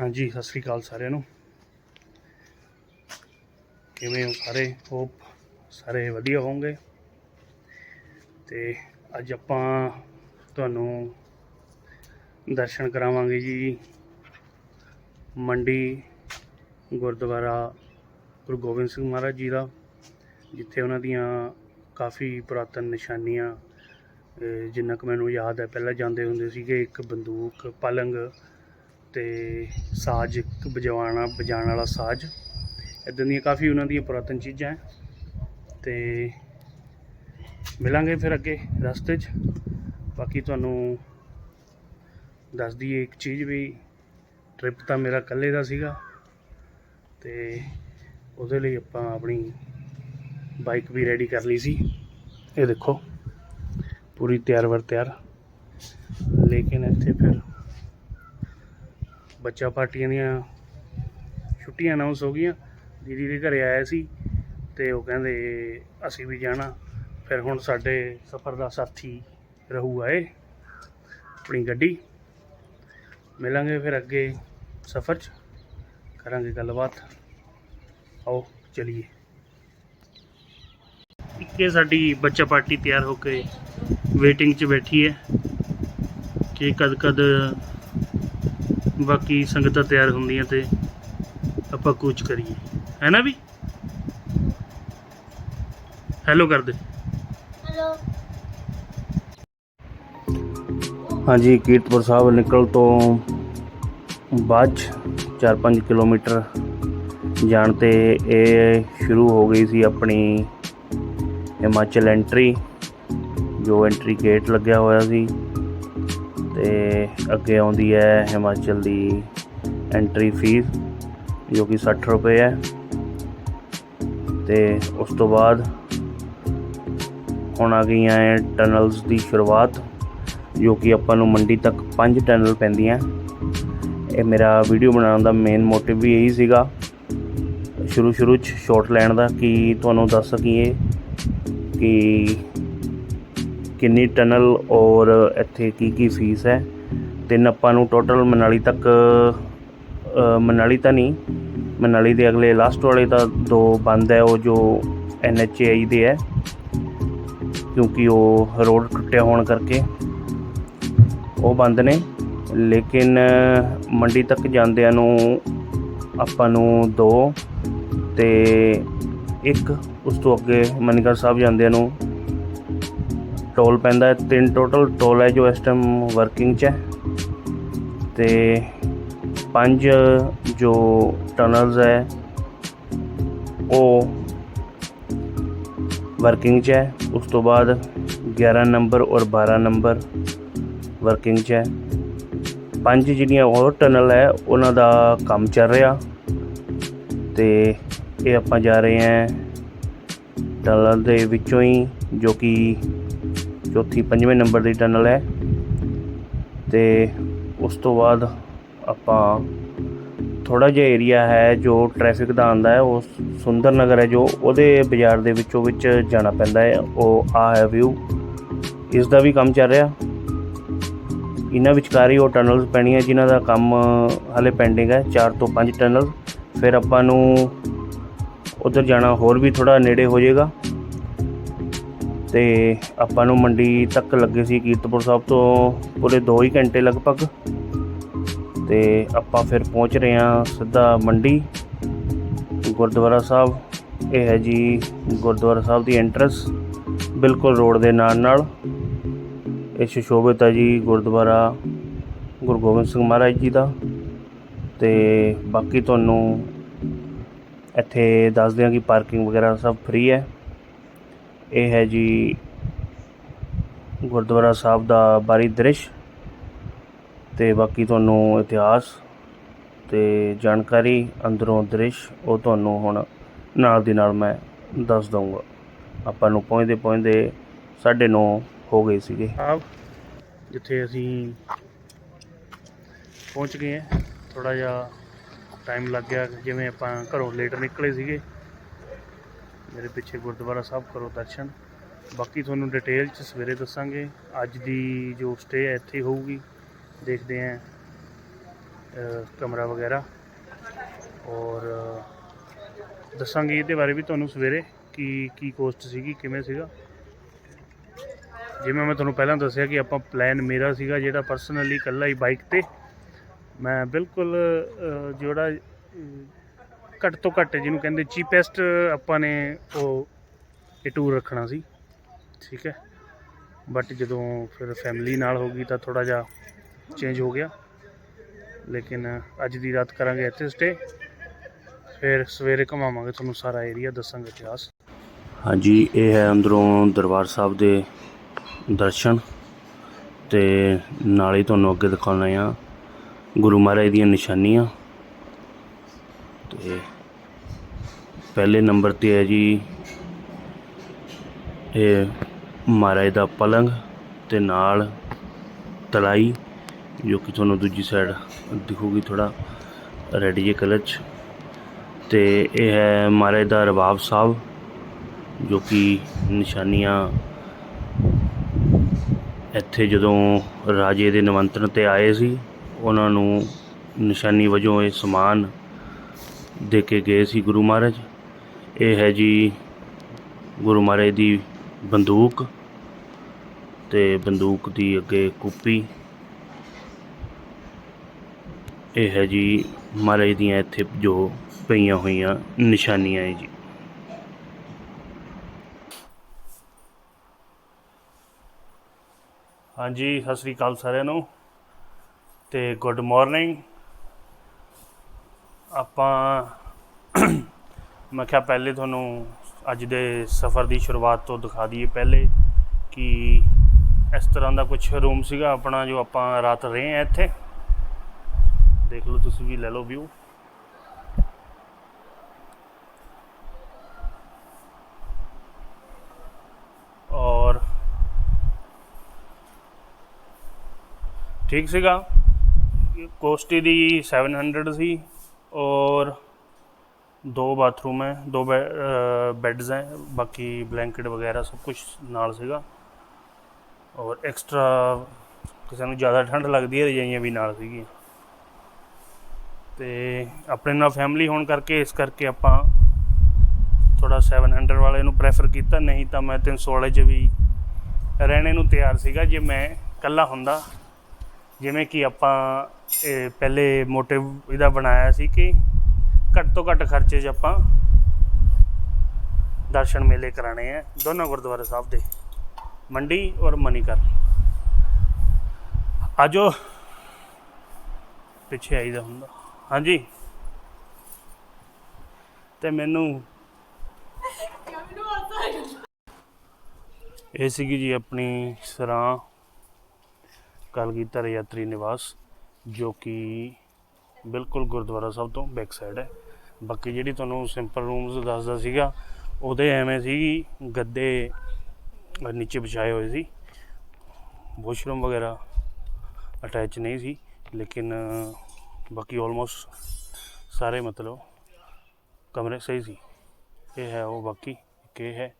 ਹਾਂਜੀ, ਸਤਿ ਸ੍ਰੀ ਅਕਾਲ ਸਾਰਿਆਂ ਨੂੰ। ਕਿਵੇਂ ਹੋ ਸਾਰੇ? ਹੋਪ ਸਾਰੇ ਵਧੀਆ ਹੋਵੋਗੇ। ਤੇ ਅੱਜ ਆਪਾਂ ਤੁਹਾਨੂੰ ਦਰਸ਼ਨ ਕਰਾਵਾਂਗੇ ਜੀ। ਮੰਡੀ ਗੁਰਦੁਆਰਾ ਗੁਰੂ ਗੋਬਿੰਦ ਸਿੰਘ ਮਹਾਰਾਜ ਜੀ ਦਾ, ਜਿੱਥੇ ਉਹਨਾਂ ਦੀਆਂ ਕਾਫੀ ਪੁਰਾਤਨ ਨਿਸ਼ਾਨੀਆਂ ਜਿੰਨਾ ਕੁ ਮੈਨੂੰ ਯਾਦ ਹੈ, ਪਹਿਲਾਂ ਜਾਂਦੇ ਹੁੰਦੇ ਸੀਗੇ ਇੱਕ ਬੰਦੂਕ, ਪਲੰਗ ਤੇ ਸਾਜ਼, ਇੱਕ ਵਜਾਉਣਾ ਵਜਾਉਣ ਵਾਲਾ ਸਾਜ਼। ਇਦਾਂ ਦੀਆਂ ਕਾਫੀ ਉਹਨਾਂ ਦੀਆਂ ਪੁਰਾਤਨ ਚੀਜ਼ਾਂ ਹੈ ਤੇ ਮਿਲਾਂਗੇ ਫਿਰ ਅੱਗੇ ਰਸਤੇ 'ਚ। ਬਾਕੀ ਤੁਹਾਨੂੰ ਦੱਸ ਦਈਏ ਇੱਕ ਚੀਜ਼ ਵੀ ਟ੍ਰਿਪ ਤਾਂ ਮੇਰਾ ਇਕੱਲੇ ਦਾ ਸੀਗਾ। ਤੇ ਉਹਦੇ ਲਈ ਆਪਾਂ ਆਪਣੀ ਬਾਈਕ ਵੀ ਰੈਡੀ ਕਰ ਲਈ ਸੀ। ਇਹ ਦੇਖੋ, ਪੂਰੀ ਤਿਆਰ ਵਰ ਤਿਆਰ। ਲੇਕਿਨ ਇੱਥੇ ਫਿਰ ਬੱਚਾ ਪਾਰਟੀਆਂ ਦੀਆਂ ਛੁੱਟੀਆਂ ਅਨਾਉਂਸ ਹੋ ਗਈਆਂ। ਦੀਦੀ ਦੇ ਘਰੇ ਆਇਆ ਸੀ ਤੇ ਉਹ ਕਹਿੰਦੇ, ਅਸੀਂ ਵੀ ਜਾਣਾ। ਫਿਰ ਹੁਣ ਸਾਡੇ ਸਫ਼ਰ ਦਾ ਸਾਥੀ ਰਹੂਗਾ ਏ ਆਪਣੀ ਗੱਡੀ। ਮਿਲਾਂਗੇ ਫਿਰ ਅੱਗੇ ਸਫ਼ਰ 'ਚ। ਕਰਾਂਗੇ ਗੱਲਬਾਤ। ਆਓ ਚਲੀਏ। ਇੱਕੇ ਸਾਡੀ ਬੱਚਾ ਪਾਰਟੀ ਤਿਆਰ ਹੋ ਕੇ ਵੇਟਿੰਗ 'ਚ ਬੈਠੀ ਹੈ। ਕਿ ਕਦ ਕਦ ਬਾਕੀ ਸੰਗਤਾਂ ਤਿਆਰ ਹੁੰਦੀਆਂ ਤੇ ਆਪਾਂ ਕੁਝ ਕਰੀਏ। ਹੈ ਨਾ ਵੀ? ਹੈਲੋ ਕਰ ਦੇ ਹੈਲੋ ਹਾਂਜੀ ਕੀਰਤਪੁਰ ਸਾਹਿਬ ਨਿਕਲ ਤੋਂ ਬਾਅਦ 4-5 ਕਿਲੋਮੀਟਰ ਜਾਣ ਤੇ ਇਹ ਸ਼ੁਰੂ ਹੋ ਗਈ ਸੀ ਆਪਣੀ ਹਿਮਾਚਲ ਐਂਟਰੀ ਜੋ ਐਂਟਰੀ ਗੇਟ ਲੱਗਿਆ ਹੋਇਆ ਸੀ। ਤੇ ਅੱਗੇ ਆਉਂਦੀ ਹੈ ਹਿਮਾਚਲ ਦੀ ਐਂਟਰੀ ਫੀਸ ਜੋ ਕਿ 60 ਰੁਪਏ ਹੈ। ਤੇ ਉਸ ਤੋਂ ਬਾਅਦ ਹੁਣ ਆ ਗਈਆਂ ਹੈ ਟਨਲਸ ਦੀ ਸ਼ੁਰੂਆਤ, ਜੋ ਕਿ ਆਪਾਂ ਨੂੰ ਮੰਡੀ ਤੱਕ ਪੰਜ ਟਨਲ ਪੈਂਦੀਆਂ। ਇਹ ਮੇਰਾ ਵੀਡੀਓ ਬਣਾਉਣ ਦਾ ਮੇਨ ਮੋਟਿਵ ਵੀ ਇਹੀ ਸੀਗਾ। ਸ਼ੁਰੂ ਸ਼ੁਰੂ ਚ ਸ਼ਾਰਟ ਲੈਣ ਦਾ, ਕਿ ਤੁਹਾਨੂੰ ਦੱਸ ਸਕੀਏ ਕਿ ਕਿੰਨੀ ਟਨਲ ਔਰ ਇੱਥੇ ਕੀ ਕੀ ਫੀਸ ਹੈ? ਤਿੰਨ ਆਪਾਂ ਨੂੰ ਟੋਟਲ ਮਨਾਲੀ ਤੱਕ ਮਨਾਲੀ ਤਾਂ ਨਹੀਂ, ਮਨਾਲੀ ਦੇ ਅਗਲੇ ਲਾਸਟ ਵਾਲੇ ਤਾਂ ਦੋ ਬੰਦ ਹੈ, ਉਹ ਜੋ ਐਨ ਐਚ ਆਈ ਦੇ ਹੈ, ਕਿਉਂਕਿ ਉਹ ਰੋਡ ਟੁੱਟਿਆ ਹੋਣ ਕਰਕੇ। ਉਹ ਬੰਦ ਨੇ, ਲੇਕਿਨ ਮੰਡੀ ਤੱਕ ਜਾਂਦਿਆਂ ਨੂੰ ਆਪਾਂ ਨੂੰ ਦੋ ਤੇ ਇੱਕ, ਉਸ ਤੋਂ ਅੱਗੇ ਮਨੀਗੜ੍ਹ ਸਾਹਿਬ ਜਾਂਦਿਆਂ ਨੂੰ ਟੋਲ ਪੈਂਦਾ ਹੈ। ਤਿੰਨ ਟੋਟਲ ਟੋਲ ਹੈ ਜੋ ਇਸ ਟਾਈਮ ਵਰਕਿੰਗ 'ਚ ਹੈ। ਤੇ ਪੰਜ ਜੋ ਟਨਲਸ ਹੈ, ਉਹ ਵਰਕਿੰਗ 'ਚ ਹੈ। ਉਸ ਤੋਂ ਬਾਅਦ 11 ਨੰਬਰ ਔਰ 12 ਨੰਬਰ ਵਰਕਿੰਗ 'ਚ ਹੈ। ਪੰਜ ਜਿਹੜੀਆਂ ਹੋਰ ਟਨਲ ਹੈ, ਉਹਨਾਂ ਦਾ ਕੰਮ ਚੱਲ ਰਿਹਾ। ਤੇ ਇਹ ਆਪਾਂ ਜਾ ਰਹੇ ਹਾਂ ਟਨਲ ਦੇ ਵਿੱਚੋਂ ਹੀ, ਜੋ ਕਿ ਚੌਥੀ, ਪੰਜਵੇਂ ਨੰਬਰ ਦੀ ਟਨਲ ਹੈ। ਤੇ ਉਸ ਤੋਂ ਬਾਅਦ ਆਪਾਂ ਥੋੜਾ ਜਿਹਾ ਏਰੀਆ ਹੈ ਜੋ ਟ੍ਰੈਫਿਕ ਦਾ ਆਂਦਾ ਹੈ, ਉਹ ਸੁੰਦਰ ਨਗਰ ਹੈ ਜੋ ਉਹਦੇ ਬਾਜ਼ਾਰ ਦੇ ਵਿੱਚੋਂ ਵਿੱਚ ਜਾਣਾ ਪੈਂਦਾ ਹੈ। ਉਹ ਆ ਹੈ ਵਿਊ ਇਸ ਦਾ ਵੀ ਕੰਮ ਚੱਲ ਰਿਹਾ। ਇਹਨਾਂ ਵਿਚਕਾਰ ਹੀ ਉਹ ਟਨਲਸ ਪੈਣੀਆਂ ਜਿਨ੍ਹਾਂ ਦਾ ਕੰਮ ਹਾਲੇ ਪੈਂਡਿੰਗ ਹੈ 4 ਤੋਂ 5 ਟਨਲ ਫਿਰ ਆਪਾਂ ਨੂੰ ਉਧਰ ਜਾਣਾ ਹੋਰ ਵੀ ਥੋੜਾ ਨੇੜੇ ਹੋ ਜਾਏਗਾ। ਤੇ ਆਪਾਂ ਨੂੰ ਮੰਡੀ ਤੱਕ ਲੱਗੇ ਸੀ ਕੀਰਤਪੁਰ ਸਾਹਿਬ ਤੋਂ ਪੂਰੇ 2 ਹੀ ਘੰਟੇ ਲਗਭਗ। ਤੇ ਆਪਾਂ ਫਿਰ ਪਹੁੰਚ ਰਹੇ ਹਾਂ ਸਿੱਧਾ ਮੰਡੀ, ਗੁਰਦੁਆਰਾ ਸਾਹਿਬ। ਇਹ ਹੈ ਜੀ ਗੁਰਦੁਆਰਾ ਸਾਹਿਬ ਦੀ ਐਂਟਰੈਂਸ ਬਿਲਕੁਲ ਰੋਡ ਦੇ ਨਾਲ ਨਾਲ। ਇਹ ਸੁਸ਼ੋਭਿਤ ਹੈ ਜੀ ਗੁਰਦੁਆਰਾ ਗੁਰੂ ਗੋਬਿੰਦ ਸਿੰਘ ਮਹਾਰਾਜ ਜੀ ਦਾ। ਤੇ ਬਾਕੀ ਤੁਹਾਨੂੰ ਇੱਥੇ ਦੱਸ ਦਿਆਂ ਕਿ ਪਾਰਕਿੰਗ ਵਗੈਰਾ ਸਭ ਫ੍ਰੀ ਹੈ। ਇਹ ਹੈ ਜੀ ਗੁਰਦੁਆਰਾ ਸਾਹਿਬ ਦਾ ਬਾਰੀ ਦ੍ਰਿਸ਼ ਤੇ ਬਾਕੀ ਤੁਹਾਨੂੰ ਇਤਿਹਾਸ ਤੇ ਜਾਣਕਾਰੀ ਅੰਦਰੋਂ ਦ੍ਰਿਸ਼ ਉਹ ਤੁਹਾਨੂੰ ਹੁਣ ਨਾਲ ਦੀ ਨਾਲ ਮੈਂ ਦੱਸ ਦਊਂਗਾ। ਆਪਾਂ ਨੂੰ ਪਹੁੰਚਦੇ ਪਹੁੰਚਦੇ 9:30 ਹੋ ਗਏ ਸੀਗੇ। ਜਿੱਥੇ ਅਸੀਂ ਪਹੁੰਚ ਗਏ ਹਾਂ। ਥੋੜਾ ਜਿਹਾ ਟਾਈਮ ਲੱਗ ਗਿਆ, ਜਿਵੇਂ ਆਪਾਂ ਘਰੋਂ ਲੇਟ ਨਿਕਲੇ ਸੀਗੇ। ਮੇਰੇ ਪਿੱਛੇ ਗੁਰਦੁਆਰਾ ਸਾਹਿਬ ਕਰੋ ਦਰਸ਼ਨ। ਬਾਕੀ ਤੁਹਾਨੂੰ ਡਿਟੇਲ ਚ ਸਵੇਰੇ ਦੱਸਾਂਗੇ। ਅੱਜ ਦੀ ਜੋ ਸਟੇ ਹੈ, ਇੱਥੇ ਹੋਊਗੀ। ਦੇਖਦੇ ਆਂ ਕਮਰਾ ਵਗੈਰਾ। ਔਰ ਦੱਸਾਂਗੇ ਇਹਦੇ ਬਾਰੇ ਵੀ ਤੁਹਾਨੂੰ ਸਵੇਰੇ ਕੀ ਕੀ ਕੋਸਟ ਸੀਗੀ, ਕਿਵੇਂ ਸੀਗਾ। ਜਿਵੇਂ ਮੈਂ ਤੁਹਾਨੂੰ ਪਹਿਲਾਂ ਦੱਸਿਆ ਕਿ ਆਪਾਂ ਪਲਾਨ ਮੇਰਾ ਸੀਗਾ, ਜਿਹੜਾ ਪਰਸਨਲੀ ਇਕੱਲਾ ਹੀ ਬਾਈਕ ਤੇ। ਮੈਂ ਬਿਲਕੁਲ ਜਿਹੜਾ ਘੱਟ ਤੋਂ ਘੱਟ ਜਿਹਨੂੰ ਕਹਿੰਦੇ ਚੀਪੈਸਟ ਆਪਾਂ ਨੇ ਉਹ ਇਹ ਟੂਰ ਰੱਖਣਾ ਸੀ। ਠੀਕ ਹੈ। ਬਟ ਜਦੋਂ ਫਿਰ ਫੈਮਿਲੀ ਨਾਲ ਹੋ ਗਈ ਤਾਂ ਥੋੜਾ ਜਿਹਾ ਚੇਂਜ ਹੋ ਗਿਆ। ਲੇਕਿਨ ਅੱਜ ਦੀ ਰਾਤ ਕਰਾਂਗੇ ਇੱਥੇ ਸਟੇ ਫਿਰ ਸਵੇਰੇ ਘੁਮਾਵਾਂਗੇ ਤੁਹਾਨੂੰ ਸਾਰਾ ਏਰੀਆ ਦੱਸਾਂਗੇ ਇਤਿਹਾਸ। ਹਾਂਜੀ, ਇਹ ਹੈ ਅੰਦਰੋਂ ਦਰਬਾਰ ਸਾਹਿਬ ਦੇ ਦਰਸ਼ਨ ਤੇ ਨਾਲ ਹੀ ਤੁਹਾਨੂੰ ਅੱਗੇ ਦਿਖਾਉਣਾ ਆ ਗੁਰੂ ਮਹਾਰਾਜ ਦੀਆਂ ਨਿਸ਼ਾਨੀਆਂ। ਤੇ ਪਹਿਲੇ ਨੰਬਰ ਤੇ ਹੈ ਜੀ ਇਹ ਮਹਾਰਾਜ ਦਾ ਪਲੰਗ ਤੇ ਨਾਲ ਤਲਾਈ, ਜੋ ਕਿ ਤੁਹਾਨੂੰ ਦੂਜੀ ਸਾਈਡ ਦਿਖੂਗੀ ਥੋੜਾ ਰੈਡ ਜੇ ਕਲਰ 'ਚ। ਤੇ ਇਹ ਹੈ ਮਹਾਰਾਜ ਦਾ ਰਬਾਬ ਸਾਹਿਬ, ਜੋ ਕਿ ਨਿਸ਼ਾਨੀਆਂ ਇੱਥੇ ਜਦੋਂ ਰਾਜੇ ਦੇ ਨਿਮੰਤਰਣ ਤੇ ਆਏ ਸੀ, ਉਹਨਾਂ ਨੂੰ ਨਿਸ਼ਾਨੀ ਵਜੋਂ ਇਹ ਸਮਾਨ ਦੇ ਕੇ ਗਏ ਸੀ ਗੁਰੂ ਮਹਾਰਾਜ। ਇਹ ਹੈ ਜੀ ਗੁਰੂ ਮਹਾਰਾਜ ਦੀ ਬੰਦੂਕ ਤੇ ਬੰਦੂਕ ਦੀ ਅੱਗੇ ਕੁੱਪੀ। ਇਹ ਹੈ ਜੀ ਮਹਾਰਾਜ ਦੀਆਂ ਇੱਥੇ ਜੋ ਪਈਆਂ ਹੋਈਆਂ ਨਿਸ਼ਾਨੀਆਂ ਹੈ ਜੀ। ਹਾਂਜੀ, ਸਤਿ ਸ੍ਰੀ ਅਕਾਲ ਸਾਰਿਆਂ ਨੂੰ ਤੇ ਗੁੱਡ ਮਾਰਨਿੰਗ। ਆਪਾਂ ਮੈਂ ਕਿਹਾ ਪਹਿਲੇ ਤੁਹਾਨੂੰ ਅੱਜ ਦੇ ਸਫ਼ਰ ਦੀ ਸ਼ੁਰੂਆਤ ਤੋਂ ਦਿਖਾ ਦਈਏ ਪਹਿਲੇ ਕਿ ਇਸ ਤਰ੍ਹਾਂ ਦਾ ਕੁਝ ਰੂਮ ਸੀਗਾ ਆਪਣਾ ਜੋ ਆਪਾਂ ਰਾਤ ਰਹੇ ਆ ਇੱਥੇ। ਦੇਖ ਲਓ ਤੁਸੀਂ ਵੀ ਲੈ ਲਓ ਵਿਊ ਔਰ ਠੀਕ ਸੀਗਾ। ਕੋਸਟੀ ਦੀ 700 ਸੀ। ਔਰ ਦੋ ਬਾਥਰੂਮ ਹੈ, ਦੋ ਬੈੱਡਸ ਹੈ, ਬਾਕੀ ਬਲੈਂਕਟ ਵਗੈਰਾ ਸਭ ਕੁਝ ਨਾਲ ਸੀਗਾ। ਔਰ ਐਕਸਟਰਾ ਕਿਸੇ ਨੂੰ ਜ਼ਿਆਦਾ ਠੰਡ ਲੱਗਦੀ ਹੈ, ਰਜਾਈਆਂ ਵੀ ਨਾਲ ਸੀਗੀਆਂ। ਤੇ ਆਪਣੇ ਨਾਲ ਫੈਮਿਲੀ ਹੋਣ ਕਰਕੇ ਇਸ ਕਰਕੇ ਆਪਾਂ ਥੋੜਾ 700 ਵਾਲੇ ਨੂੰ ਪ੍ਰੈਫਰ ਕੀਤਾ। ਨਹੀਂ ਤਾਂ ਮੈਂ 300 ਵਾਲੇ 'ਚ ਵੀ ਰਹਿਣੇ ਨੂੰ ਤਿਆਰ ਸੀਗਾ। ਜੇ ਮੈਂ ਇਕੱਲਾ ਹੁੰਦਾ ਜਿਵੇਂ ਕਿ ਆਪਾਂ ਇਹ ਪਹਿਲੇ ਮੋਟਿਵ ਇਹਦਾ ਬਣਾਇਆ ਸੀ ਕਿ ਘੱਟ ਤੋਂ ਘੱਟ ਖਰਚੇ 'ਚ ਆਪਾਂ ਦਰਸ਼ਨ ਮੇਲੇ ਕਰਾਣੇ ਆ ਦੋਨੋਂ ਗੁਰਦੁਆਰਾ ਸਾਹਿਬ ਦੇ ਮੰਡੀ ਔਰ ਮਨੀਕਰਨ। ਆਜੋ। ਪਿੱਛੇ ਆਈਦਾ ਹੁੰਦਾ। ਹਾਂਜੀ। ਤੇ ਮੈਨੂੰ ਇਹ ਸੀਗੀ ਜੀ ਆਪਣੀ ਸਰਾਂ। ਕਲਗੀਧਰ ਯਾਤਰੀ ਨਿਵਾਸ, ਜੋ ਕਿ ਬਿਲਕੁਲ ਗੁਰਦੁਆਰਾ ਸਾਹਿਬ ਤੋਂ ਬੈਕ ਸਾਈਡ ਹੈ। ਬਾਕੀ ਜਿਹੜੀ ਤੁਹਾਨੂੰ ਸਿੰਪਲ ਰੂਮਸ ਦੱਸਦਾ ਸੀਗਾ, ਉਹਦੇ ਐਵੇਂ ਸੀ, ਗੱਦੇ ਨੀਚੇ ਵਿਛਾਏ ਹੋਏ ਸੀ। ਵਾਸ਼ਰੂਮ ਵਗੈਰਾ ਅਟੈਚ ਨਹੀਂ ਸੀ, ਲੇਕਿਨ ਬਾਕੀ ਆਲਮੋਸਟ ਸਾਰੇ ਮਤਲਬ ਕਮਰੇ ਸਹੀ ਸੀ। ਇਹ ਹੈ ਉਹ ਬਾਕੀ, ਇੱਕ ਇਹ ਹੈ,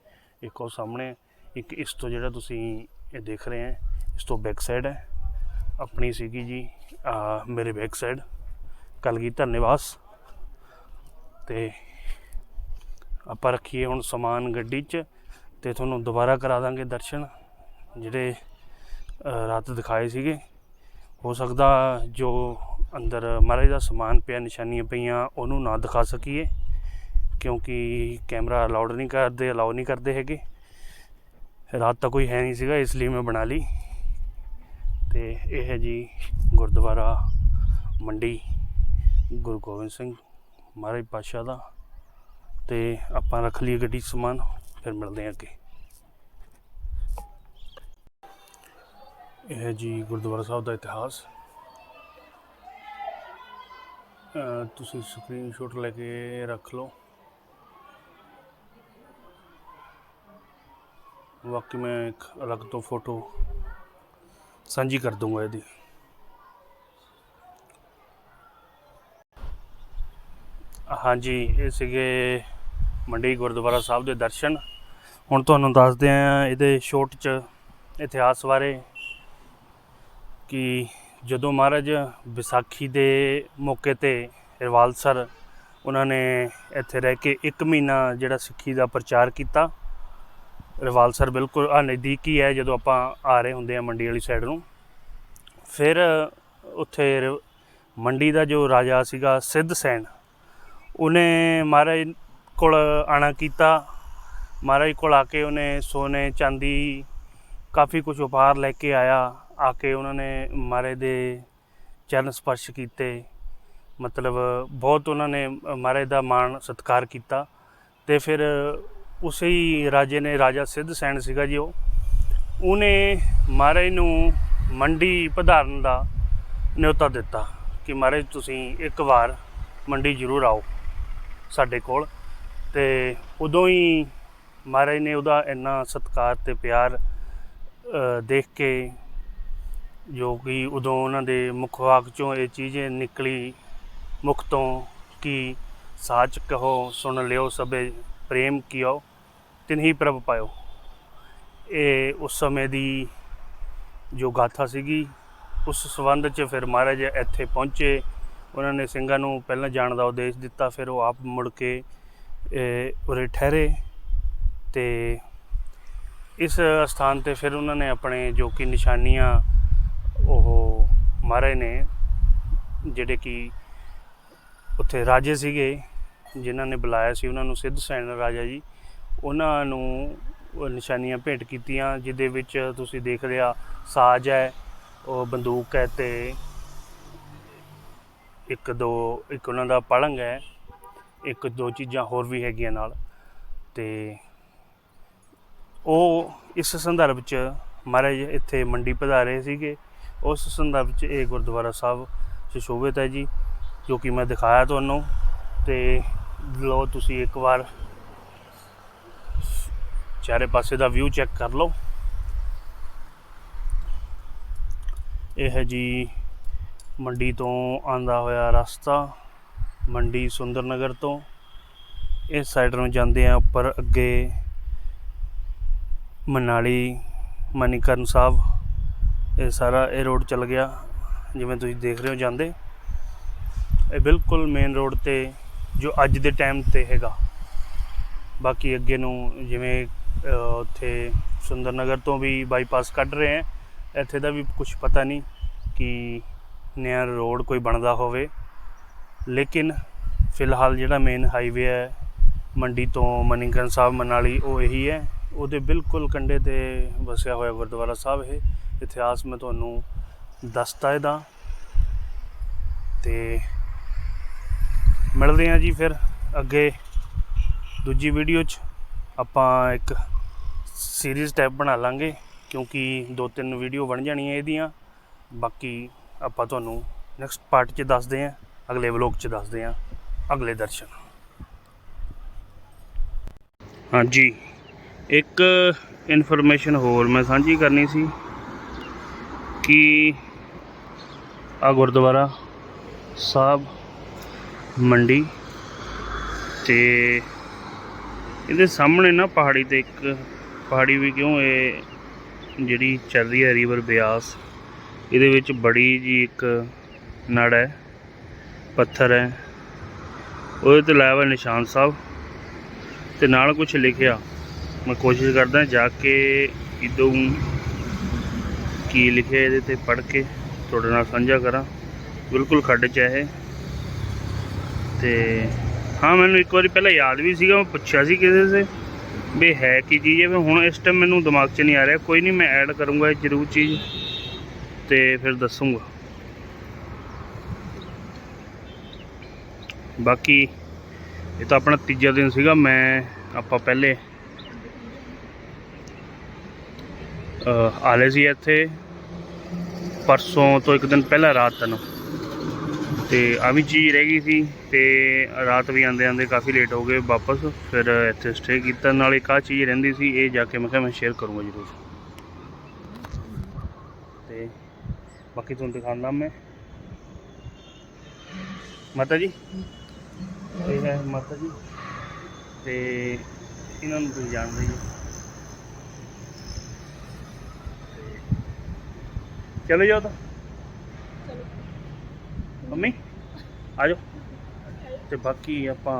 ਇੱਕ ਉਹ ਸਾਹਮਣੇ, ਇੱਕ ਇਸ ਤੋਂ ਜਿਹੜਾ ਤੁਸੀਂ ਇਹ ਦੇਖ ਰਹੇ ਹੈ, ਇਸ ਤੋਂ ਬੈਕ ਸਾਈਡ ਹੈ। ਆਪਣੀ ਸੀਗੀ ਜੀ ਆਹ ਮੇਰੇ ਬੈਕ ਸਾਈਡ ਕਲਗੀਧਰ ਨਿਵਾਸ ਤੇ ਆਪਾਂ ਰੱਖੀਏ ਹੁਣ ਸਮਾਨ ਗੱਡੀ 'ਚ ਤੇ ਤੁਹਾਨੂੰ ਦੁਬਾਰਾ ਕਰਾ ਦਾਂਗੇ ਦਰਸ਼ਨ, ਜਿਹੜੇ ਰਾਤ ਦਿਖਾਏ ਸੀਗੇ। ਹੋ ਸਕਦਾ ਜੋ ਅੰਦਰ ਮਹਾਰਾਜ ਦਾ ਸਮਾਨ ਪਿਆ, ਨਿਸ਼ਾਨੀਆਂ ਪਈਆਂ, ਉਹਨੂੰ ਨਾ ਦਿਖਾ ਸਕੀਏ, ਕਿਉਂਕਿ ਕੈਮਰਾ ਅਲਾਉਡ ਨਹੀਂ ਕਰਦੇ, ਅਲਾਉ ਨਹੀਂ ਕਰਦੇ ਹੈਗੇ। ਰਾਤ ਤਾਂ ਕੋਈ ਹੈ ਨਹੀਂ ਸੀਗਾ, ਇਸ ਲਈ ਮੈਂ ਬਣਾ ਲਈ। ਤੇ ਇਹ ਹੈ ਜੀ ਗੁਰਦੁਆਰਾ ਮੰਡੀ, ਗੁਰੂ ਗੋਬਿੰਦ ਸਿੰਘ ਮਹਾਰਾਜ ਪਾਤਸ਼ਾਹ ਦਾ। ਤੇ ਆਪਾਂ ਰੱਖ ਲਈਏ ਗੱਡੀ ਸਮਾਨ, ਫਿਰ ਮਿਲਦੇ ਹਾਂ ਅੱਗੇ। ਇਹ ਹੈ ਜੀ ਗੁਰਦੁਆਰਾ ਸਾਹਿਬ ਦਾ ਇਤਿਹਾਸ। ਅਹ ਤੁਸੀਂ ਸਕਰੀਨਸ਼ਾਟ ਲੈ ਕੇ ਰੱਖ ਲਓ। ਬਾਕੀ ਮੈਂ ਇੱਕ ਅਲੱਗ ਤੋਂ ਫੋਟੋ ਸਾਂਝੀ ਕਰ ਦੂੰਗਾ ਇਹਦੀ। ਹਾਂਜੀ, ਇਹ ਸੀਗੇ ਮੰਡੀ ਗੁਰਦੁਆਰਾ ਸਾਹਿਬ ਦੇ ਦਰਸ਼ਨ। ਹੁਣ ਤੁਹਾਨੂੰ ਦੱਸਦੇ ਆ ਇਹਦੇ ਸ਼ੋਰਟ ਚ ਇਤਿਹਾਸ ਬਾਰੇ ਕਿ ਜਦੋਂ ਮਹਾਰਾਜ ਵਿਸਾਖੀ ਦੇ ਮੌਕੇ ਤੇ ਰਵਾਲਸਰ, ਉਹਨਾਂ ਨੇ ਇੱਥੇ ਰਹਿ ਕੇ 1 ਮਹੀਨਾ ਜਿਹੜਾ ਸਿੱਖੀ ਦਾ ਪ੍ਰਚਾਰ ਕੀਤਾ ਰਵਾਲਸਰ ਬਿਲਕੁਲ ਆ ਨਜ਼ਦੀਕ ਹੀ ਹੈ ਜਦੋਂ ਆਪਾਂ ਆ ਰਹੇ ਹੁੰਦੇ ਆ ਮੰਡੀ ਵਾਲੀ ਸਾਈਡ ਨੂੰ। ਫਿਰ ਉੱਥੇ ਰ- ਮੰਡੀ ਦਾ ਜੋ ਰਾਜਾ ਸੀਗਾ ਸਿੱਧ ਸੈਨ, ਉਹਨੇ ਮਹਾਰਾਜ ਕੋਲ ਆਣਾ ਕੀਤਾ। ਮਹਾਰਾਜ ਕੋਲ ਆ ਕੇ ਉਹਨੇ ਸੋਨੇ, ਚਾਂਦੀ, ਕਾਫੀ ਕੁਝ ਉਪਹਾਰ ਲੈ ਕੇ ਆਇਆ। ਆ ਕੇ ਉਹਨਾਂ ਨੇ ਮਹਾਰਾਜ ਦੇ ਚਰਨ ਸਪਰਸ਼ ਕੀਤੇ। ਮਤਲਬ ਬਹੁਤ ਉਹਨਾਂ ਨੇ ਮਹਾਰਾਜ ਦਾ ਮਾਣ ਸਤਿਕਾਰ ਕੀਤਾ। ਤੇ ਫਿਰ ਉਸੇ ਹੀ ਰਾਜੇ ਨੇ, ਰਾਜਾ ਸਿੱਧ ਸੈਨ ਸੀਗਾ ਜੀ ਉਹ। ਉਹਨੇ ਮਹਾਰਾਜ ਨੂੰ ਮੰਡੀ ਪਧਾਰਨ ਦਾ ਨਿਯੋਤਾ ਦਿੱਤਾ ਕਿ ਮਹਾਰਾਜ ਤੁਸੀਂ ਇੱਕ ਵਾਰ ਮੰਡੀ ਜ਼ਰੂਰ ਆਓ ਸਾਡੇ ਕੋਲ। ਤੇ ਉਦੋਂ ਹੀ ਮਹਾਰਾਜ ਨੇ ਉਹਦਾ ਇੰਨਾ ਸਤਿਕਾਰ ਤੇ ਪਿਆਰ ਦੇਖ ਕੇ ਜੋ ਕਿ ਉਦੋਂ ਉਹਨਾਂ ਦੇ ਮੁੱਖ ਵਾਕ ਚੋਂ ਇਹ ਚੀਜ਼ ਨਿਕਲੀ ਮੁਖ ਤੋਂ ਕਿ ਸਾਚ ਕਹੋ, ਸੁਣ ਲਿਓ ਸਭੇ, ਪ੍ਰੇਮ ਕੀਓ। ਤਿਨਹੀ ਪ੍ਰਭ ਪਾਇਓ। ਇਹ ਉਸ ਸਮੇਂ ਦੀ ਜੋ ਗਾਥਾ ਸੀਗੀ, ਉਸ ਸੰਬੰਧ 'ਚ ਫਿਰ ਮਹਾਰਾਜ ਇੱਥੇ ਪਹੁੰਚੇ। ਉਹਨਾਂ ਨੇ ਸਿੰਘਾਂ ਨੂੰ ਪਹਿਲਾਂ ਜਾਣ ਦਾ ਉਦੇਸ਼ ਦਿੱਤਾ, ਫਿਰ ਉਹ ਆਪ ਮੁੜ ਕੇ ਉਰੇ ਠਹਿਰੇ ਤੇ ਇਸ ਸਥਾਨ ਤੇ ਫਿਰ ਉਹਨਾਂ ਨੇ ਆਪਣੇ ਜੋ ਕਿ ਨਿਸ਼ਾਨੀਆਂ, ਉਹ ਮਹਾਰਾਜ ਨੇ, ਜਿਹੜੇ ਕਿ ਉੱਥੇ ਰਾਜੇ ਸੀਗੇ, ਜਿਨ੍ਹਾਂ ਨੇ ਬੁਲਾਇਆ ਸੀ, ਉਹਨਾਂ ਨੂੰ ਸਿੱਧ ਸੈਨ ਰਾਜਾ ਜੀ ਉਹਨਾਂ ਨੂੰ ਨਿਸ਼ਾਨੀਆਂ ਭੇਟ ਕੀਤੀਆਂ, ਜਿਹਦੇ ਵਿੱਚ ਤੁਸੀਂ ਦੇਖ ਲਿਆ ਸਾਜ ਹੈ, ਉਹ ਬੰਦੂਕ ਹੈ ਤੇ ਇੱਕ ਦੋ, ਇੱਕ ਉਹਨਾਂ ਦਾ ਪਲੰਗ ਹੈ, ਇੱਕ ਦੋ ਚੀਜ਼ਾਂ ਹੋਰ ਵੀ ਹੈਗੀਆਂ ਨਾਲ ਤੇ ਉਹ ਇਸ ਸੰਦਰਭ ਚ ਮਹਾਰਾਜ ਇੱਥੇ ਮੰਡੀ ਪਧਾਰੇ ਸੀਗੇ। ਉਸ ਸੰਦਰਭ ਚ ਇਹ ਗੁਰਦੁਆਰਾ ਸਾਹਿਬ ਸੁਸ਼ੋਭਿਤ ਹੈ ਜੀ, ਜੋ ਕਿ ਮੈਂ ਦਿਖਾਇਆ ਤੁਹਾਨੂੰ ਤੇ ਲੋ ਤੁਸੀਂ ਇੱਕ ਵਾਰ ਚਾਰੇ ਪਾਸੇ ਦਾ ਵਿਊ ਚੈੱਕ ਕਰ ਲਓ। ਇਹ ਹੈ ਜੀ ਮੰਡੀ ਤੋਂ ਆਂਦਾ ਹੋਇਆ ਰਸਤਾ, ਮੰਡੀ ਸੁੰਦਰਨਗਰ ਤੋਂ। ਇਸ ਸਾਈਡ ਨੂੰ ਜਾਂਦੇ ਆ ਉੱਪਰ ਅੱਗੇ ਮਨਾਲੀ, ਮਨੀਕਰਨ ਸਾਹਿਬ। ਇਹ ਸਾਰਾ ਇਹ ਰੋਡ ਚੱਲ ਗਿਆ, ਜਿਵੇਂ ਤੁਸੀਂ ਦੇਖ ਰਹੇ ਹੋ ਜਾਂਦੇ। ਇਹ ਬਿਲਕੁਲ ਮੇਨ ਰੋਡ ਤੇ ਜੋ ਅੱਜ ਦੇ ਟਾਈਮ ਤੇ ਹੈਗਾ। ਬਾਕੀ ਅੱਗੇ ਨੂੰ ਜਿਵੇਂ ਉੱਥੇ ਸੁੰਦਰਨਗਰ ਤੋਂ ਵੀ ਬਾਈਪਾਸ ਕੱਢ ਰਹੇ ਹੈ। ਇੱਥੇ ਦਾ ਵੀ ਕੁਝ ਪਤਾ ਨਹੀਂ ਕਿ ਨਿਆ ਰੋਡ ਕੋਈ ਬਣਦਾ ਹੋਵੇ। ਲੇਕਿਨ ਫਿਲਹਾਲ ਜਿਹੜਾ ਮੇਨ ਹਾਈਵੇ ਹੈ, ਮੰਡੀ ਤੋਂ ਮਨੀਕਰਨ ਸਾਹਿਬ ਮਨਾਲੀ, ਉਹ ਇਹੀ ਹੈ। ਉਹਦੇ ਬਿਲਕੁਲ ਕੰਢੇ ਤੇ ਵਸਿਆ ਹੋਇਆ ਗੁਰਦੁਆਰਾ ਸਾਹਿਬ ਇਹ। ਇਤਿਹਾਸ ਮੈਂ ਤੁਹਾਨੂੰ ਦੱਸਤਾ ਇਹਦਾ। ਤੇ ਮਿਲਦੇ ਹਾਂ ਜੀ ਫਿਰ ਅੱਗੇ ਦੂਜੀ ਵੀਡੀਓ 'ਚ। ਆਪਾਂ ਇੱਕ ਸੀਰੀਜ਼ ਟਾਈਪ ਬਣਾ ਲਾਂਗੇ, ਕਿਉਂਕਿ ਦੋ ਤਿੰਨ ਵੀਡੀਓ ਬਣ ਜਾਣੀਆਂ ਇਹਦੀਆਂ। ਬਾਕੀ ਆਪਾਂ ਤੁਹਾਨੂੰ ਨੈਕਸਟ ਪਾਰਟ 'ਚ ਦੱਸਦੇ ਹਾਂ, ਅਗਲੇ ਵਲੌਗ 'ਚ ਦੱਸਦੇ ਹਾਂ, ਅਗਲੇ ਦਰਸ਼ਨ। ਹਾਂਜੀ, ਇੱਕ ਇਨਫੋਰਮੇਸ਼ਨ ਹੋਰ ਮੈਂ ਸਾਂਝੀ ਕਰਨੀ ਸੀ ਕਿ ਆ ਗੁਰਦੁਆਰਾ ਸਾਹਿਬ ਮੰਡੀ ਤੇ ਇਹਦੇ ਸਾਹਮਣੇ ਨਾ ਪਹਾੜੀ ਤੇ ਇੱਕ, ਪਹਾੜੀ ਵੀ ਕਿਉਂ ਇਹ ਜਿਹੜੀ ਚੱਲ ਰਹੀ ਹੈ ਰਿਵਰ ਬਿਆਸ, ਇਹਦੇ ਵਿੱਚ ਬੜੀ ਜੀ ਇੱਕ ਨੜ ਹੈ, ਪੱਥਰ ਹੈ। ਉਹਦੇ ਤੇ ਲਾਇਆ ਹੋਇਆ ਨਿਸ਼ਾਨ ਸਾਹਿਬ ਤੇ ਨਾਲ ਕੁਝ ਲਿਖਿਆ। ਮੈਂ ਕੋਸ਼ਿਸ਼ ਕਰਦਾ ਜਾ ਕੇ ਇਦੋਂ ਕੀ ਲਿਖਿਆ ਇਹਦੇ ਤੇ ਪੜ੍ਹ ਕੇ ਤੁਹਾਡੇ ਨਾਲ ਸਾਂਝਾ ਕਰਾਂ। ਬਿਲਕੁਲ ਖੱਡ ਚ ਹੈ ਇਹ। ਤੇ ਹਾਂ, ਮੈਨੂੰ ਇੱਕ ਵਾਰੀ ਪਹਿਲਾਂ ਯਾਦ ਵੀ ਸੀਗਾ, ਮੈਂ ਪੁੱਛਿਆ ਸੀ ਕਿਸੇ ਸੇ ਵੀ ਹੈ ਕੀ ਚੀਜ਼ ਹੈ, ਵੀ ਹੁਣ ਇਸ ਟਾਈਮ ਮੈਨੂੰ ਦਿਮਾਗ 'ਚ ਨਹੀਂ ਆ ਰਿਹਾ। ਕੋਈ ਨਹੀਂ, ਮੈਂ ਐਡ ਕਰੂੰਗਾ ਜ਼ਰੂਰ ਚੀਜ਼ ਤੇ ਫਿਰ ਦੱਸੂੰਗਾ। ਬਾਕੀ ਇਹ ਤਾਂ ਆਪਣਾ ਤੀਜਾ ਦਿਨ ਸੀਗਾ, ਮੈਂ, ਆਪਾਂ ਪਹਿਲੇ ਆਲੇ ਸੀ ਇੱਥੇ। ਪਰਸੋਂ ਤੋਂ ਇੱਕ ਦਿਨ ਪਹਿਲਾਂ ਰਾਤ ਨੂੰ ਤੇ ਆ ਵੀ ਚੀਜ਼ ਰਹਿ ਗਈ ਸੀ ਤੇ ਰਾਤ ਵੀ ਆਂਦੇ ਆਂਦੇ ਕਾਫੀ ਲੇਟ ਹੋ ਗਏ ਵਾਪਸ, ਫਿਰ ਇੱਥੇ ਸਟੇ ਕੀਤਾ। ਨਾਲ ਇੱਕ ਆਹ ਚੀਜ਼ ਰਹਿੰਦੀ ਸੀ, ਇਹ ਜਾ ਕੇ ਮੈਂ ਕਿਹਾ ਮੈਂ ਸ਼ੇਅਰ ਕਰੂੰਗਾ ਜ਼ਰੂਰ। ਤੇ ਬਾਕੀ ਤੁਹਾਨੂੰ ਦਿਖਾਉਂਦਾ ਮੈਂ। ਮਾਤਾ ਜੀ? ਇਹ ਹੈ ਮਾਤਾ ਜੀ। ਤੇ ਇਹਨਾਂ ਨੂੰ ਤੁਸੀਂ ਜਾਣਦੇ ਹੀ ਹੋ ਚਲੇ ਜਾਓ ਤਾਂ। ਮੰਮੀ ਆ ਜਾਓ ਤੇ ਬਾਕੀ ਆਪਾਂ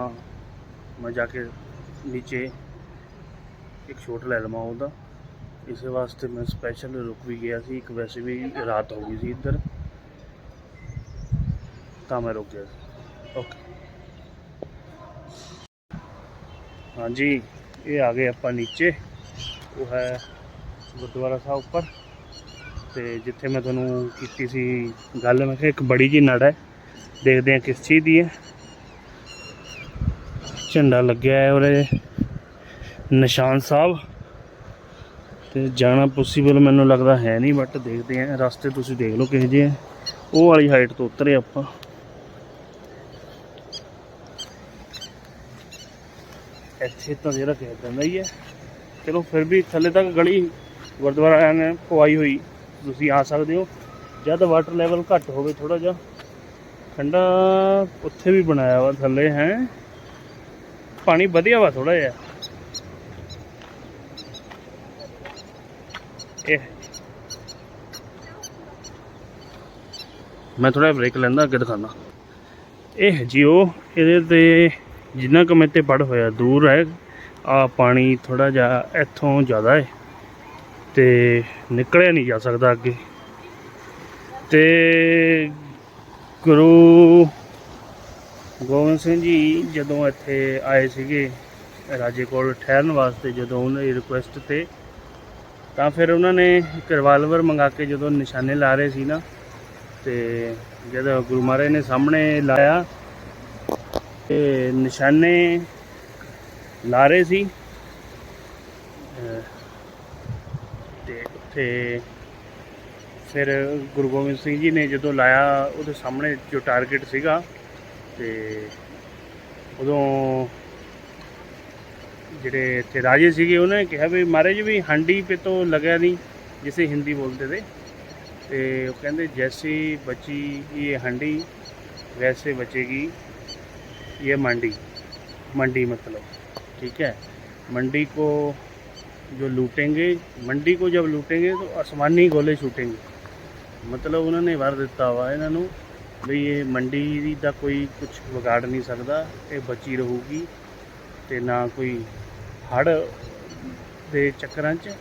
ਮੈਂ ਜਾ ਕੇ ਨੀਚੇ ਇੱਕ ਸ਼ੋਟ ਲੈ ਲਵਾਂ ਉਹਦਾ। ਇਸੇ ਵਾਸਤੇ ਮੈਂ ਸਪੈਸ਼ਲ ਰੁਕ ਵੀ ਗਿਆ ਸੀ, ਇੱਕ ਵੈਸੇ ਵੀ ਰਾਤ ਹੋ ਗਈ ਸੀ ਇੱਧਰ। ਤਾਂ ਮੈਂ ਰੁਕ ਗਿਆ ਸੀ। ਓਕੇ ਹਾਂਜੀ, ਇਹ ਆ ਗਏ ਆਪਾਂ ਨੀਚੇ। ਉਹ ਹੈ ਗੁਰਦੁਆਰਾ ਸਾਹਿਬ ਉੱਪਰ। ਤੇ ਜਿੱਥੇ ਮੈਂ ਤੁਹਾਨੂੰ ਕੀਤੀ ਸੀ ਗੱਲ, ਮੈਂ ਕਿਹਾ ਇੱਕ ਬੜੀ ਜੀ ਨੜ ਹੈ। ਦੇਖਦੇ ਹਾਂ ਕਿਸ ਚੀਜ਼ ਦੀ ਹੈ। ਝੰਡਾ ਲੱਗਿਆ ਹੈ ਉਹਦੇ ਨਿਸ਼ਾਨ ਸਾਹਿਬ। ਤੇ ਜਾਣਾ ਪੋਸੀਬਲ ਮੈਨੂੰ ਲੱਗਦਾ ਹੈ ਨਹੀਂ ਬਟ ਦੇਖਦੇ ਹਾਂ। ਰਸਤੇ ਤੁਸੀਂ ਦੇਖ ਲਓ ਕਿਹੋ ਜਿਹੇ ਉਹ ਵਾਲੀ ਹਾਈਟ ਤੋਂ ਉਤਰੇ ਆਪਾਂ। ਇੱਥੇ ਤਾਂ ਜਿਹੜਾ ਕਹਿ ਦਿੰਦਾ ਹੀ ਹੈ। ਚਲੋ ਫਿਰ ਵੀ ਥੱਲੇ ਤੱਕ ਗਲੀ ਗੁਰਦੁਆਰਾ ਨੇ ਪਵਾਈ ਹੋਈ। ਤੁਸੀਂ ਆ ਸਕਦੇ ਹੋ। ਜਦ ਵਾਟਰ ਲੈਵਲ ਘੱਟ ਹੋਵੇ ਥੋੜਾ ਜਿਹਾ, ਠੰਡਾ ਉੱਥੇ ਵੀ ਬਣਾਇਆ ਵਾ, ਥੱਲੇ ਹੈ। ਪਾਣੀ ਵਧੀਆ ਵਾ ਥੋੜਾ ਜਿਹਾ। ਇਹ। ਮੈਂ ਥੋੜਾ ਬ੍ਰੇਕ ਲੈਂਦਾ, ਅੱਗੇ ਦਿਖਾਣਾ ਇਹ ਜੀ ਉਹ, ਇਹਦੇ ਤੇ ਜਿੰਨਾ ਕੁ ਮੇਰੇ ਤੇ ਪੜ ਹੋਇਆ, ਦੂਰ ਹੈ। ਆ ਪਾਣੀ ਥੋੜਾ ਜਿਹਾ ਇੱਥੋਂ ਜ਼ਿਆਦਾ ਹੈ। ਤੇ ਨਿਕਲਿਆ ਨਹੀਂ ਜਾ ਸਕਦਾ ਅੱਗੇ। ਤੇ ਗੁਰੂ ਗੋਬਿੰਦ ਸਿੰਘ ਜੀ ਜਦੋਂ ਇੱਥੇ ਆਏ ਸੀਗੇ, ਰਾਜੇ ਕੋਲ ਠਹਿਰਨ ਵਾਸਤੇ ਜਦੋਂ ਉਹਨਾਂ ਦੀ ਰਿਕੁਐਸਟ ਤੇ, ਤਾਂ ਫਿਰ ਉਹਨਾਂ ਨੇ ਇੱਕ ਰਿਵਾਲਵਰ ਮੰਗਾ ਕੇ ਜਦੋਂ ਨਿਸ਼ਾਨੇ ਲਾ ਰਹੇ ਸੀ ਨਾ, ਤੇ ਜਦੋਂ ਗੁਰੂ ਮਹਾਰਾਜ ਨੇ ਸਾਹਮਣੇ ਲਾਇਆ, ਤੇ ਨਿਸ਼ਾਨੇ ਲਾ ਰਹੇ ਸੀ। ਤੇ ਉੱਥੇ ਫਿਰ ਗੁਰੂ ਗੋਬਿੰਦ ਸਿੰਘ ਜੀ ਨੇ ਜਦੋਂ ਲਾਇਆ ਉਹਦੇ ਸਾਹਮਣੇ ਜੋ ਟਾਰਗੇਟ ਸੀਗਾ ਤੇ ਉਦੋਂ ਜਿਹੜੇ ਇੱਥੇ ਰਾਜੇ ਸੀਗੇ ਉਹਨਾਂ ਨੇ ਕਿਹਾ ਵੀ ਮਹਾਰਾਜ ਵੀ ਹਾਂਡੀ ਪੇ ਤੋਂ ਲਗਿਆ ਨਹੀਂ ਜਿਸੇ ਹਿੰਦੀ ਬੋਲਦੇ थे ਤੇ ਉਹ ਕਹਿੰਦੇ ਜੈਸੀ ਬਚੀ ਇਹ ਹਾਂਡੀ ਵੈਸੇ ਬਚੇਗੀ ये मंडी मंडी मतलब ठीक है मंडी को जो लूटेंगे मंडी को जब लूटेंगे तो आसमानी गोले छूटेंगे मतलब उन्होंने ਵਾਰ ਦਿੱਤਾ ਵਾ ਇਹਨਾਂ ਨੂੰ ਵੀ ਇਹ ਮੰਡੀ ਦਾ ਕੋਈ ਕੁਝ ਵਿਗਾੜ ਨਹੀਂ ਸਕਦਾ ਇਹ ਬਚੀ ਰਹੂਗੀ ਤੇ ਨਾ ਕੋਈ ਹੜ ਦੇ ਚੱਕਰਾਂ 'ਚ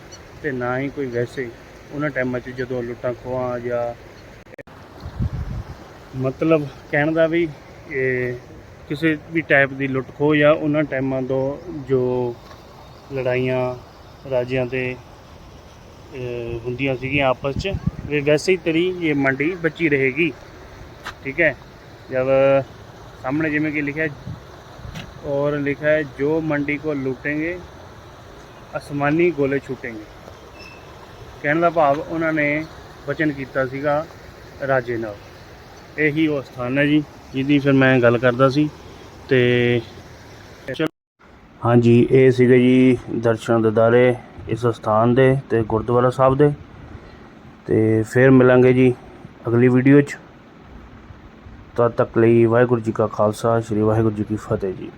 ਤੇ ਨਾ ਹੀ ਕੋਈ ਵੈਸੇ ਉਹਨਾਂ ਟਾਈਮਾਂ 'ਚ ਜਦੋਂ ਲੁੱਟਾਂ ਖੋਹਾਂ ਜਾਂ ਮਤਲਬ ਕਹਿਣ ਦਾ ਵੀ ਇਹ ਕਿਸੇ ਵੀ ਟਾਈਪ ਦੀ ਲੁੱਟ ਖੋਹ ਜਾਂ ਉਹਨਾਂ ਟਾਈਮਾਂ ਤੋਂ ਜੋ ਲੜਾਈਆਂ ਰਾਜਿਆਂ ਦੇ ਹੁੰਦੀਆਂ ਸੀਗੀਆਂ ਆਪਸ 'ਚ। ਵੀ ਵੈਸੇ ही तेरी ये मंडी बची रहेगी ठीक है जब सामने जिमें कि लिखा है और लिखा है जो मंडी को ਅਸਮਾਨੀ ਗੋਲੇ ਛੁੱਟेंगे ਕਹਿਣ ਦਾ ਭਾਵ ਉਹਨਾਂ ਨੇ ਵਚਨ ਕੀਤਾ ਸੀਗਾ ਰਾਜੇ ਨਾਲ। ਇਹੀ ਉਹ ਸਥਾਨ ਹੈ ਜੀ, ਜਿਹਦੀ ਫਿਰ ਮੈਂ ਗੱਲ ਕਰਦਾ ਸੀ। ਤੇ ਹਾਂਜੀ, ਇਹ ਸੀਗੇ ਜੀ ਦਰਸ਼ਨ ਦਿਦਾਰੇ ਇਸ ਸਥਾਨ ਦੇ ਤੇ ਗੁਰਦੁਆਰਾ ਸਾਹਿਬ ਦੇ। ਤੇ ਫਿਰ ਮਿਲਾਂਗੇ ਜੀ ਅਗਲੀ ਵੀਡੀਓ 'ਚ। ਤਦ ਤੱਕ ਲਈ ਵਾਹਿਗੁਰੂ ਜੀ ਕਾ ਖਾਲਸਾ, ਸ੍ਰੀ ਵਾਹਿਗੁਰੂ ਜੀ ਕੀ ਫਤਿਹ ਜੀ।